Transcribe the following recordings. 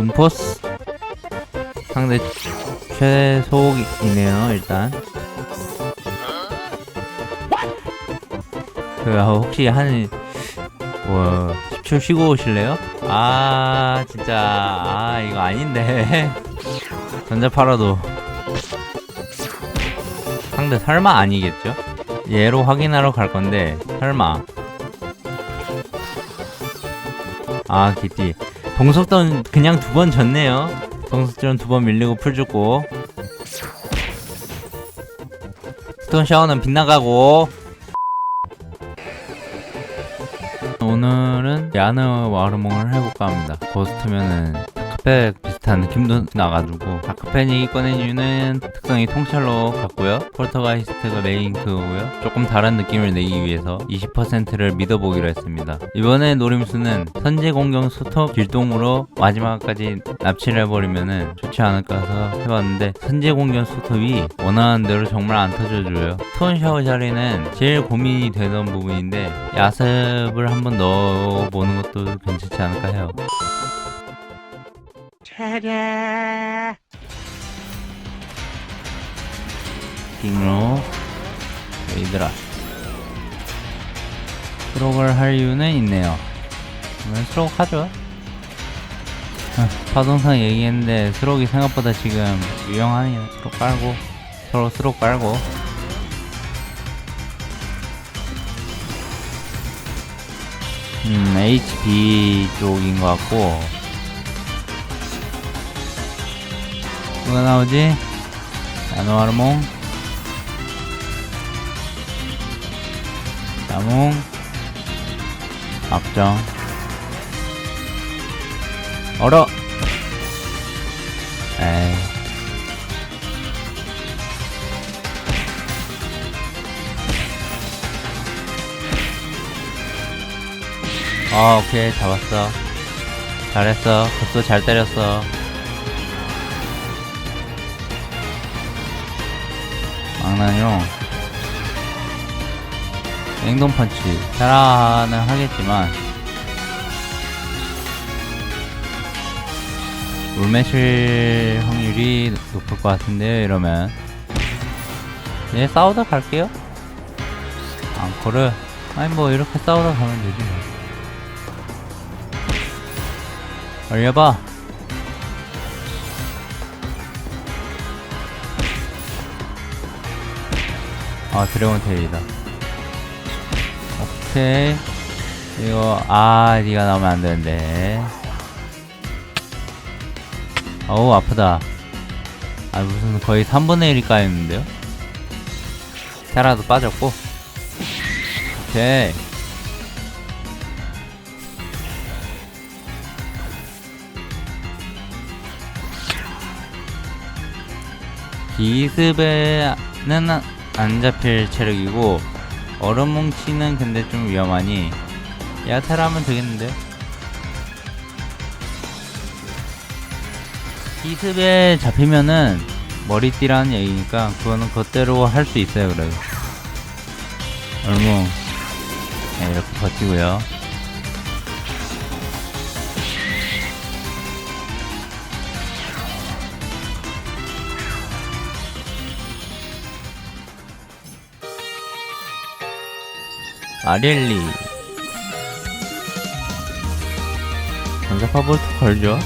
문포스. 상대 최소이네요 일단. 그 아, 혹시 한뭐 10초 쉬고 오실래요? 아 진짜. 아 이거 아닌데. 전자 팔아도. 상대 설마 아니겠죠? 얘로 확인하러 갈 건데 설마. 아 기띠 동석전 그냥 두 번 졌네요. 동석전 두 번 밀리고 풀 죽고. 스톤 샤워는 빗나가고. 오늘은 야느 와르몽을 해볼까 합니다. 고스트면은 다크팩 비슷한 느낌도 나가지고 다크펜이 꺼낸 이유는 특성이 통찰로 갔고요. 폴터가이스트가 메인 그거고요. 조금 다른 느낌을 내기 위해서 20%를 믿어보기로 했습니다. 이번에 노림수는 선제 공격 스톱 길동으로 마지막까지 납치를 해버리면은 좋지 않을까 해서 해봤는데 선제 공격 스톱이 원하는 대로 정말 안 터져줘요. 스톤 샤워 자리는 제일 고민이 되던 부분인데 야습을 한번 넣어보는 것도 괜찮지 않을까 해요 빙로. 얘들아. 수록을 할 이유는 있네요. 그러면 수록 하죠. 아, 파동상 얘기했는데 수록이 생각보다 지금 유용하네요. 수록 깔고. 서로 수록 깔고. 음 HP 쪽인 것 같고 누가 나오지? 야노아르몽. 야몽. 악정. 얼어. 에이. 아 오케이. 잡았어. 잘했어. 벌써 잘 때렸어 망나뇽 냉동 펀치. 테라는 하겠지만 물매실 확률이 높을 것 같은데요 이러면. 예 싸우다 갈게요. 앙코르. 아니 뭐 이렇게 싸우다 가면 되지 뭐. 얼려봐 아 드래곤 테일이다. 오케이. 이거 아 니가 나오면 안 되는데. 어우 아프다. 아 무슨 거의 3분의 1이 까였는데요? 테라도 빠졌고. 오케이. 기습에는 안 잡힐 체력이고 얼음 뭉치는 근데 좀 위험하니 야타라면 되겠는데요? 기습에 잡히면은 머리띠라는 얘기니까 그거는 그대로 할 수 있어요 그래요 얼뭉 네, 이렇게 버티고요 아렐리. 전자파 볼트 걸죠?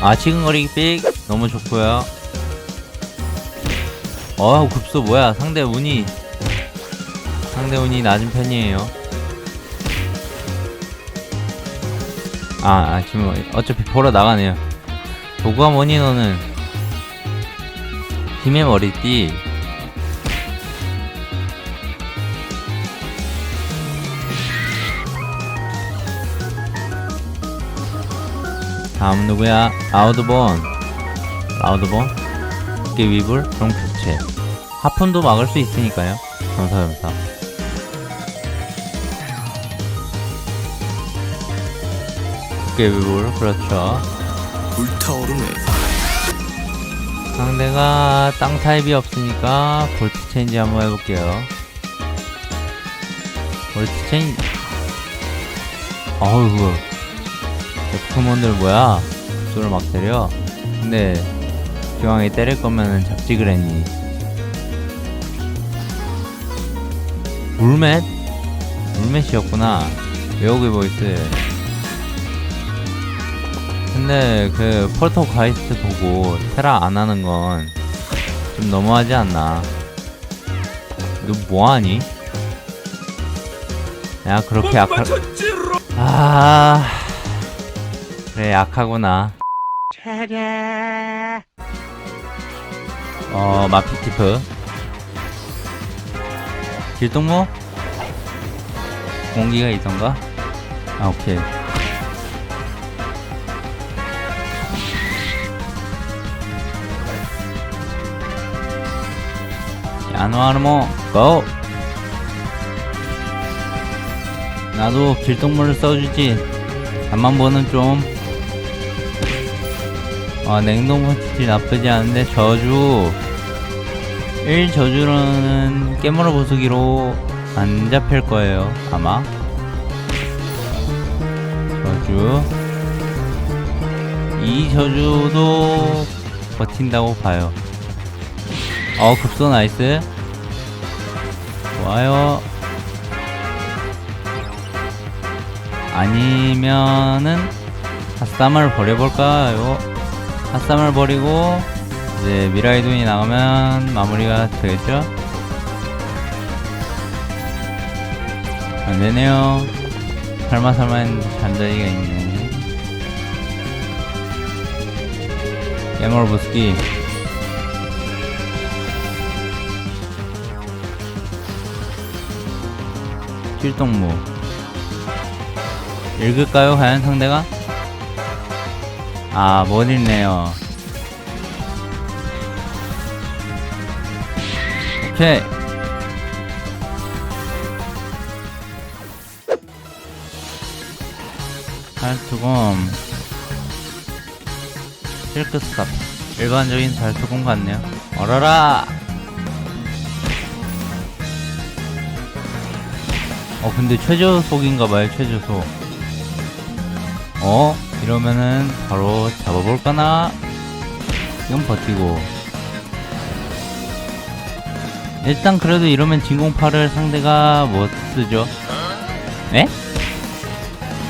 아 치근거리기 삑 너무 좋고요. 어 급소 뭐야? 상대 운이. 상대 운이 낮은 편이에요. 아, 아 지금 어차피 보러 나가네요. 도구가 뭐니 너는 힘의 머리띠. 다음 누구야? 아우드본. 아우드본? 이게 위불? 그럼 교체. 하푼도 막을 수 있으니까요. 점사점사 두께 위불? 그렇죠. 불타오르네 상대가 땅 타입이 없으니까 볼트 체인지 한번 해볼게요. 볼트 체인 어우 그거. 포켓몬들 뭐야? 저를 막 때려? 근데 기왕에 때릴 거면은 잡지 그랬니? 물맷? 물맷이었구나. 외우기 보이스 근데 그 폴터 가이스트 보고 테라 안 하는 건 좀 너무하지 않나? 너 뭐하니? 야 그렇게 약할 아 그래 약하구나. 어 마피티프. 길동무? 공기가 있던가? 아 오케이 야노아르모 고 나도 길동무를 써주지. 잠만 보는 좀. 아, 냉동 파티티 나쁘지 않은데 저주. 1 저주로는 깨물어 부수기로 안 잡힐 거예요 아마. 저주. 2 저주도 버틴다고 봐요 어 급소 나이스. 좋아요. 아니면은 핫쌈을 버려볼까요? 핫쌈을 버리고 이제 미라이돈이 나가면 마무리가 되겠죠? 안되네요. 설마 설마 했는데 잠자리가 있네. 깨물 부스기 필동무 읽을까요? 과연 상대가? 아, 못 읽네요. 오케이. 달투검 실크스캅 일반적인 달투검 같네요 얼어라 어 근데 최저속인가봐요 최저속 어? 이러면은 바로 잡아볼까나? 이건 버티고 일단 그래도 이러면 진공파를 상대가 못 쓰죠 에?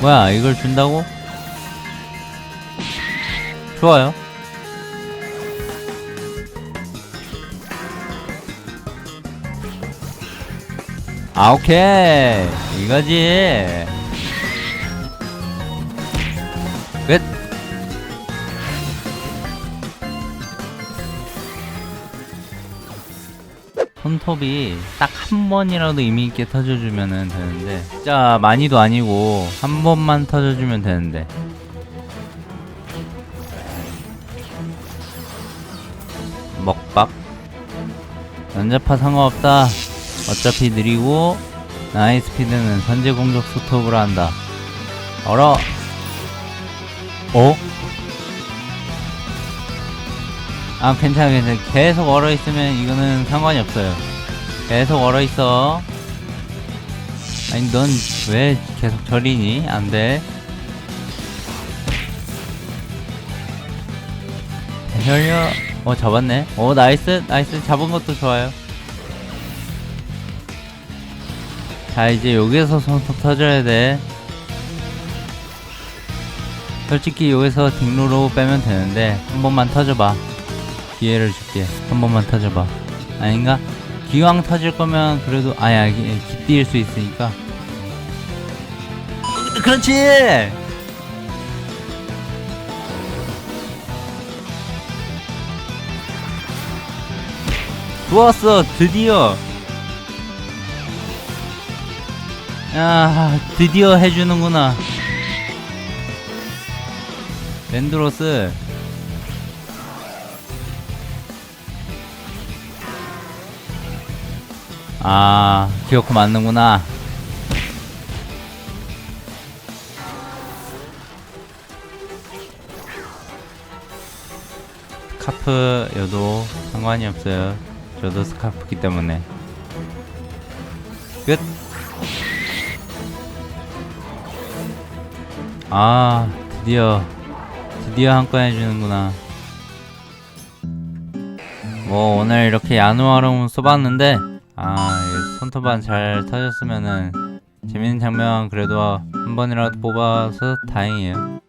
뭐야 이걸 준다고? 좋아요 아 오케이. 이거지. 끝. 손톱이 딱 한 번이라도 의미있게 터져주면 되는데. 진짜 많이도 아니고 한 번만 터져주면 되는데. 먹박 연자파 상관없다 어차피 느리고 나의 스피드는 선제 공격 스톱으로 한다. 얼어 어? 아 괜찮아 괜찮아. 계속 얼어있으면 이거는 상관이 없어요. 계속 얼어있어. 아니 넌 왜 계속 저리니? 안돼. 대혈려 어 잡았네. 어 나이스. 나이스. 잡은 것도 좋아요 자 이제 여기에서 손톱 터져야 돼. 솔직히 여기서 딩로로 빼면 되는데 한 번만 터져봐. 기회를 줄게. 한 번만 터져봐. 아닌가? 기왕 터질 거면 그래도 아야 기- 기띠일 수 있으니까. 그렇지! 좋았어. 드디어 야 드디어 해주는구나. 랜드로스. 아 기어코 맞는구나. 스카프 여도 상관이 없어요. 저도 스카프기 때문에. 끝 아 드디어. 드디어 한 건 해주는구나. 뭐 오늘 이렇게 야누아롱 써봤는데 아이 손톱만 잘 터졌으면은 재밌는 장면 그래도 한 번이라도 뽑아서 다행이에요